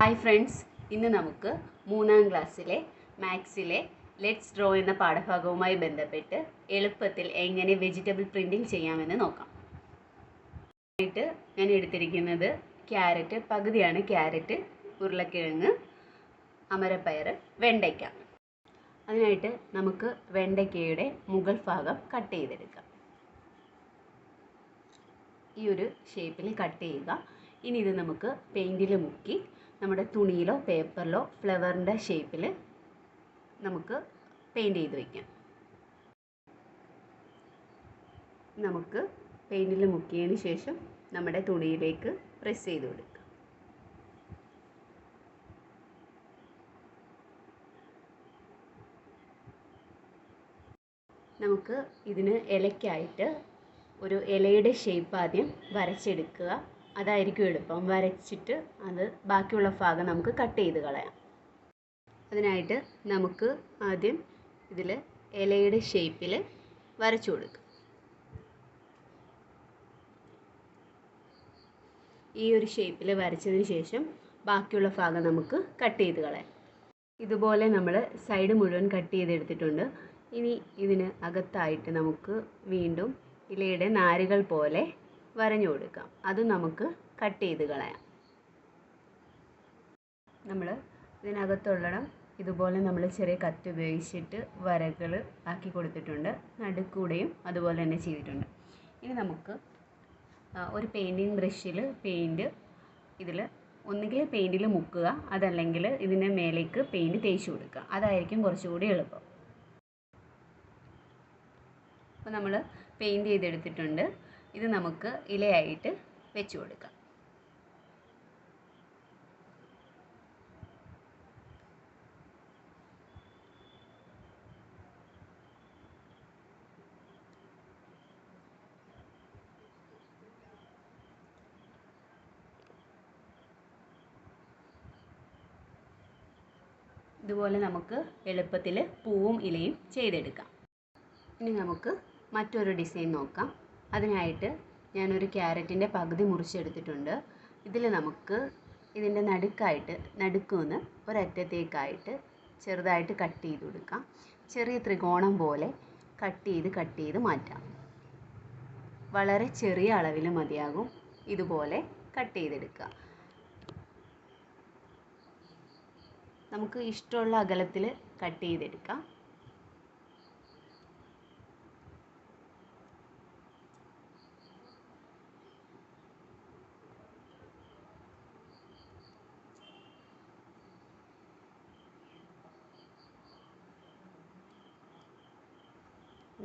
Hi friends ഇന്ന് നമുക്ക് മൂന്നാം ക്ലാസ്സിലെ മാത്സിലെ ലെറ്റ്സ് ഡ്രോ എന്ന പാഠഭാഗവുമായി ബന്ധപ്പെട്ട് എളുപ്പത്തിൽ എങ്ങനെ വെജിറ്റബിൾ പ്രിന്റിംഗ് ചെയ്യാമെന്ന് നോക്കാം. ആയിട്ട് ഞാൻ എടുത്തിരിക്കുന്നത് ക്യാരറ്റ് പകുതിയാണ് ക്യാരറ്റ് ഉരുളക്കിഴങ്ങ് അമരപ്പയർ വെണ്ടയ്ക്ക. അതിനായിട്ട് നമുക്ക് വെണ്ടയ്ക്കയുടെ മുകൾ ഭാഗം കട്ട് ചെയ്തെടുക്കാം. ഈ ഒരു ഷേപ്പിൽ കട്ട് ചെയ്യുക. ഇനി ഇത് നമുക്ക് പെയിന്റിൽ മുക്കി നമ്മുടെ തുണിയിലോ പേപ്പറിലോ ഫ്ലവറിന്റെ ഷേപ്പിൽ നമുക്ക് പെയിന്റ് ചെയ്ത് വയ്ക്കാം നമുക്ക് പെയിന്റിൽ മുക്കിയതിന് ശേഷം നമ്മുടെ തുണിയിലേക്ക് പ്രസ് ചെയ്ത് കൊടുക്കുക നമുക്ക് ഇതിന് ഇലയ്ക്കായിട്ട് ഒരു ഇലയുടെ ഷേപ്പ് ആദ്യം വരച്ചെടുക്കുക. അതായിരിക്കും എളുപ്പം. വരച്ചിട്ട് അത് ബാക്കിയുള്ള ഭാഗം നമുക്ക് കട്ട് ചെയ്ത് കളയാം. അതിനായിട്ട് നമുക്ക് ആദ്യം ഇതിൽ ഇലയുടെ ഷേപ്പിൽ വരച്ചു കൊടുക്കുക ഈ ഒരു ഷേപ്പിൽ വരച്ചതിന് ശേഷം ബാക്കിയുള്ള ഭാഗം നമുക്ക് കട്ട് ചെയ്ത് കളയാം. ഇതുപോലെ നമ്മൾ സൈഡ് മുഴുവൻ കട്ട് ചെയ്തെടുത്തിട്ടുണ്ട്. ഇനി ഇതിന് അകത്തായിട്ട് നമുക്ക് വീണ്ടും ഇലയുടെ നാരുകൾ പോലെ വരഞ്ഞു കൊടുക്കാം. അത് നമുക്ക് കട്ട് ചെയ്ത് കളയാം. നമ്മൾ ഇതിനകത്തുള്ളടം ഇതുപോലെ നമ്മൾ ചെറിയ കത്തി ഉപയോഗിച്ചിട്ട് വരകൾ ആക്കി കൊടുത്തിട്ടുണ്ട്. നടുക്കൂടെയും അതുപോലെ തന്നെ ചെയ്തിട്ടുണ്ട്. ഇനി നമുക്ക് ഒരു പെയിന്റിങ് ബ്രഷിൽ പെയിന്റ് ഇതിൽ ഒന്നുകിൽ പെയിന്റിൽ മുക്കുക അതല്ലെങ്കിൽ ഇതിന്റെ മേലേക്ക് പെയിന്റ് തേച്ച് കൊടുക്കുക. അതായിരിക്കും കുറച്ചുകൂടി എളുപ്പം. അപ്പോൾ നമ്മൾ പെയിന്റ് ചെയ്തെടുത്തിട്ടുണ്ട്. ഇത് നമുക്ക് ഇലയായിട്ട് വെച്ച് കൊടുക്കാം. ഇതുപോലെ നമുക്ക് എളുപ്പത്തിൽ പൂവും ഇലയും ചെയ്തെടുക്കാം. ഇനി നമുക്ക് മറ്റൊരു ഡിസൈൻ നോക്കാം. അതിനായിട്ട് ഞാനൊരു ക്യാരറ്റിന്റെ പകുതി മുറിച്ചെടുത്തിട്ടുണ്ട്. ഇതിൽ നമുക്ക് ഇതിന്റെ നടുക്കായിട്ട് നടുക്കുന്ന് ഒരറ്റത്തേക്കായിട്ട് ചെറുതായിട്ട് കട്ട് ചെയ്ത് കൊടുക്കാം. ചെറിയ ത്രികോണം പോലെ കട്ട് ചെയ്ത് കട്ട് ചെയ്ത് മാറ്റാം. വളരെ ചെറിയ അളവിൽ മതിയാകും ഇതുപോലെ കട്ട് ചെയ്തെടുക്കുക. നമുക്ക് ഇഷ്ടമുള്ള അകലത്തിൽ കട്ട് ചെയ്തെടുക്കാം.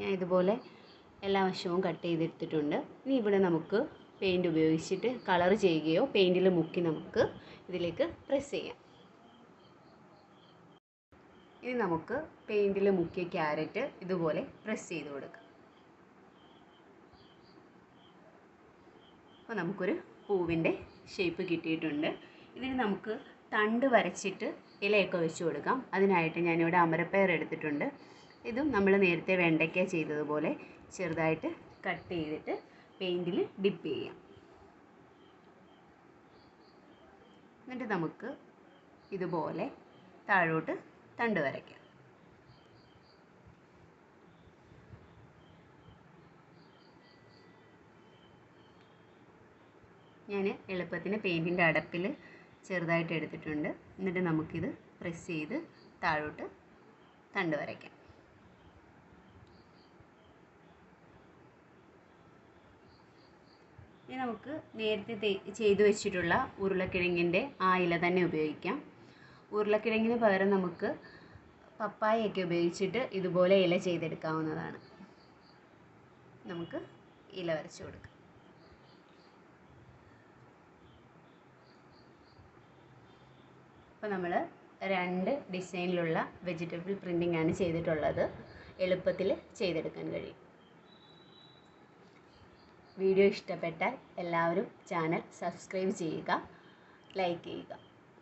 ഞാൻ ഇതുപോലെ എല്ലാ വശവും കട്ട് ചെയ്തെടുത്തിട്ടുണ്ട്. ഇനി ഇവിടെ നമുക്ക് പെയിന്റ് ഉപയോഗിച്ചിട്ട് കളർ ചെയ്യുകയോ പെയിന്റിൽ മുക്കി നമുക്ക് ഇതിലേക്ക് പ്രസ് ചെയ്യാം. ഇനി നമുക്ക് പെയിന്റിൽ മുക്കിയ ക്യാരറ്റ് ഇതുപോലെ പ്രസ് ചെയ്ത് കൊടുക്കാം. അപ്പോൾ നമുക്കൊരു പൂവിന്റെ ഷേപ്പ് കിട്ടിയിട്ടുണ്ട്. ഇതിന് നമുക്ക് തണ്ട് വരച്ചിട്ട് ഇലയൊക്കെ വെച്ച് കൊടുക്കാം. അതിനായിട്ട് ഞാനിവിടെ അമരപ്പയർ എടുത്തിട്ടുണ്ട്. ഇതും നമ്മൾ നേരത്തെ വെണ്ടയ്ക്ക ചെയ്തതുപോലെ ചെറുതായിട്ട് കട്ട് ചെയ്തിട്ട് പെയിന്റിൽ ഡിപ്പ് ചെയ്യാം. എന്നിട്ട് നമുക്ക് ഇതുപോലെ താഴോട്ട് തണ്ട് വരയ്ക്കാം. ഞാൻ എളുപ്പത്തിന് പെയിന്റിന്റെ അടപ്പിൽ ചെറുതായിട്ട് എടുത്തിട്ടുണ്ട്. എന്നിട്ട് നമുക്കിത് പ്രസ് ചെയ്ത് താഴോട്ട് തണ്ട് വരയ്ക്കാം. ഇനി നമുക്ക് നേരത്തെ ചെയ്തു വെച്ചിട്ടുള്ള ഉരുളക്കിഴങ്ങിന്റെ ആ ഇല തന്നെ ഉപയോഗിക്കാം. ഉരുളക്കിഴങ്ങിന് പകരം നമുക്ക് പപ്പായയൊക്കെ ഉപയോഗിച്ചിട്ട് ഇതുപോലെ ഇല ചെയ്തെടുക്കാവുന്നതാണ്. നമുക്ക് ഇല വരച്ച് കൊടുക്കാം. അപ്പോൾ നമ്മൾ രണ്ട് ഡിസൈനിലുള്ള വെജിറ്റബിൾ പ്രിന്റിംഗ് ആണ് ചെയ്തിട്ടുള്ളത്. എളുപ്പത്തിൽ ചെയ്തെടുക്കാൻ കഴിയും. വീഡിയോ ഇഷ്ടപ്പെട്ടാൽ എല്ലാവരും ചാനൽ സബ്സ്ക്രൈബ് ചെയ്യുക ലൈക്ക് ചെയ്യുക.